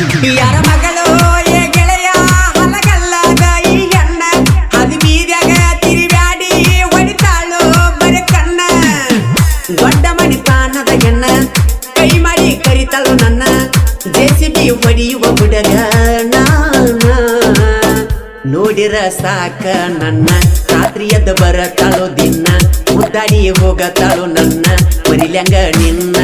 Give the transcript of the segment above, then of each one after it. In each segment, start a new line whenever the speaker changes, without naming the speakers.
ಯಾರ ಮಗಳು, ಏ ಗೆಳೆಯ ದೊಡ್ಡ ಮಾಡಿ ನನ್ನ. ಹುಡುಗ ನೋಡಿರ ಸಾಕ ನನ್ನ, ರಾತ್ರಿ ಎದ್ದು ಬರತಾಳು ದಿನ. ಮುದ್ದಾಡಿ ಹೋಗತಾಳು ನನ್ನ, ಮರಿಲ್ಯಾಂಗ ನಿನ್ನ.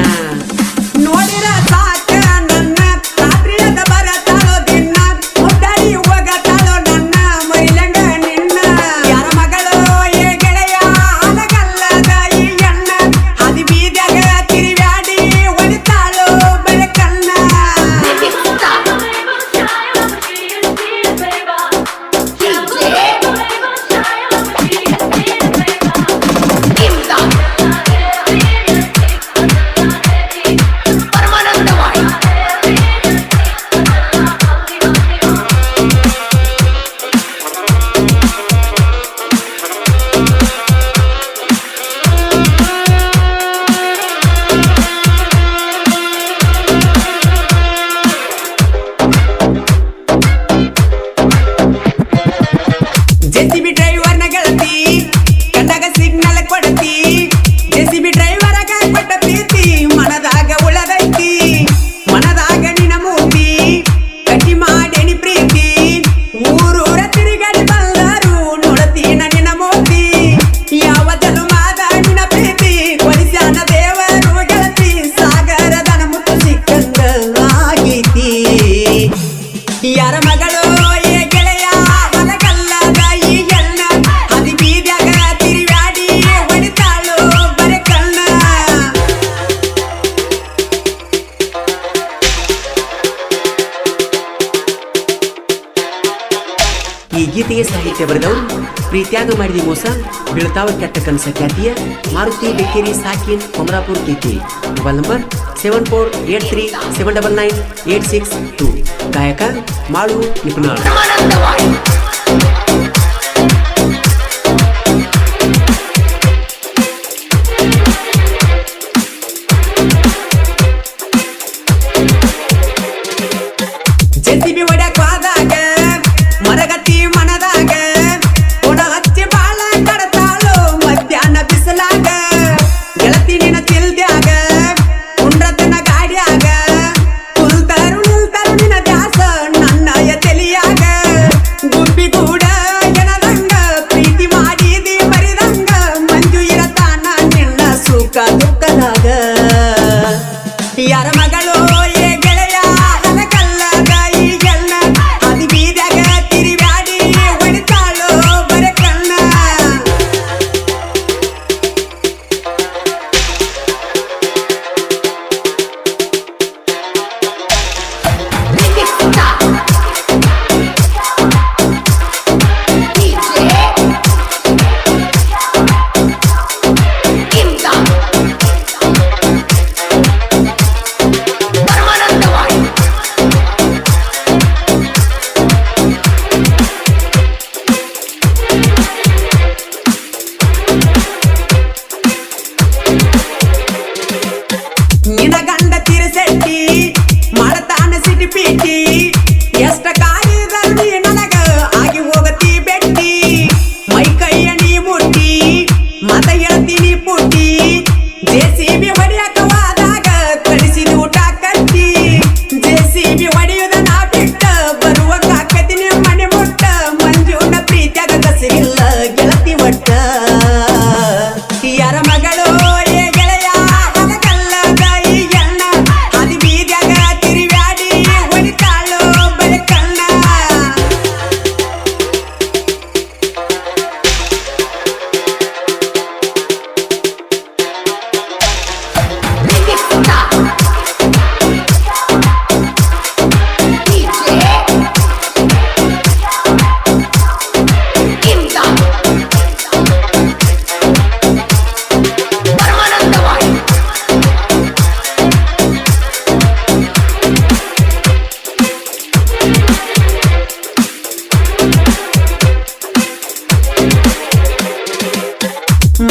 ಭಾರತೀಯ ಸಾಹಿತ್ಯ ಬರೆದವರು ಪ್ರೀತ್ಯಾಗ ಮಾಡಿದ ಮೋಸ, ಬೀಳ್ತಾವ ಕೆಟ್ಟ ಕನಸ ಖ್ಯಾತಿಯ ಮಾರುತಿ ಬೆಕ್ಕೇರಿ ಸಾಕಿನ್ ಕೊಮರಾಪುರ್ ಕೀರ್ತಿ. Mobile number seven four eight three seven double nine eight six two. ಗಾಯಕ ಮಾಳು ನಿಪುಣ ದುಃಖ ದುಃಖದಾಗ ಯಾರ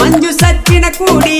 ಮಂಜು ಸಚ್ಚಿನ ಕೂಡಿ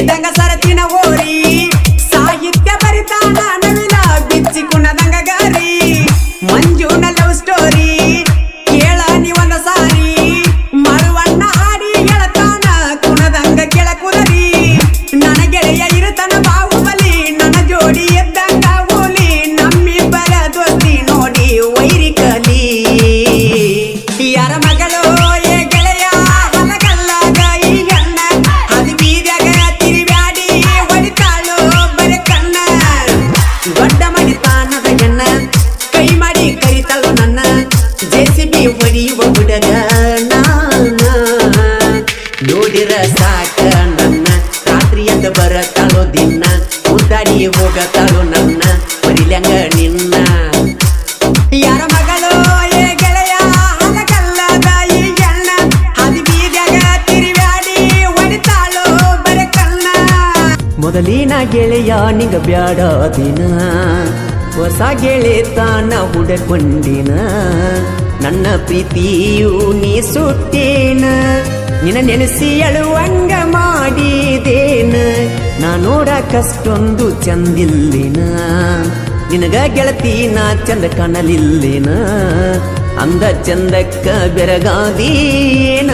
Y tenga ನೋಡಿರ ಸಾಕ ನನ್ನ. ರಾತ್ರಿ ಎದ್ದ ಬರತಾಳೋ ದಿನ. ಉದ್ದಾಡಿ ಹೋಗತಾಳೋ ನನ್ನ. ಬರಿಲಂಗ ನಿನ್ನ. ಯಾರ ಮಗಳು ಏ ಗೆಳೆಯ ಎಣ್ಣ. ಹದಿ ಬೀದ್ಯಾಗ ತಿರುವಾಡಿ ಹೊಡಿತಾಳೋ ಬರೆ ಕಣ್ಣ. ಮೊದಲಿನ ಗೆಳೆಯ ನಿಂಗ ಬ್ಯಾಡ ದಿನ. ಹೊಸ ಗೆಳೆತಾನ ಹುಡಕೊಂಡಿನ. ನನ್ನ ಪ್ರೀತಿಯು ನೀ ಸುಟ್ಟೇನ. ನಿನ್ನ ನೆನೆಸಿ ಅಳುವಂಗ ಮಾಡಿದೇನ ನಾ ನೋಡಕಷ್ಟೊಂದು ಚಂದಿಲ್ಲಿನ? ನಿನಗ ಗೆಳತಿ, ನಾ ಚಂದ ಕಾಣಲಿಲ್ಲಿನ? ಅಂದ ಚಂದಕ್ಕ ಬೆರಗಾದೀನ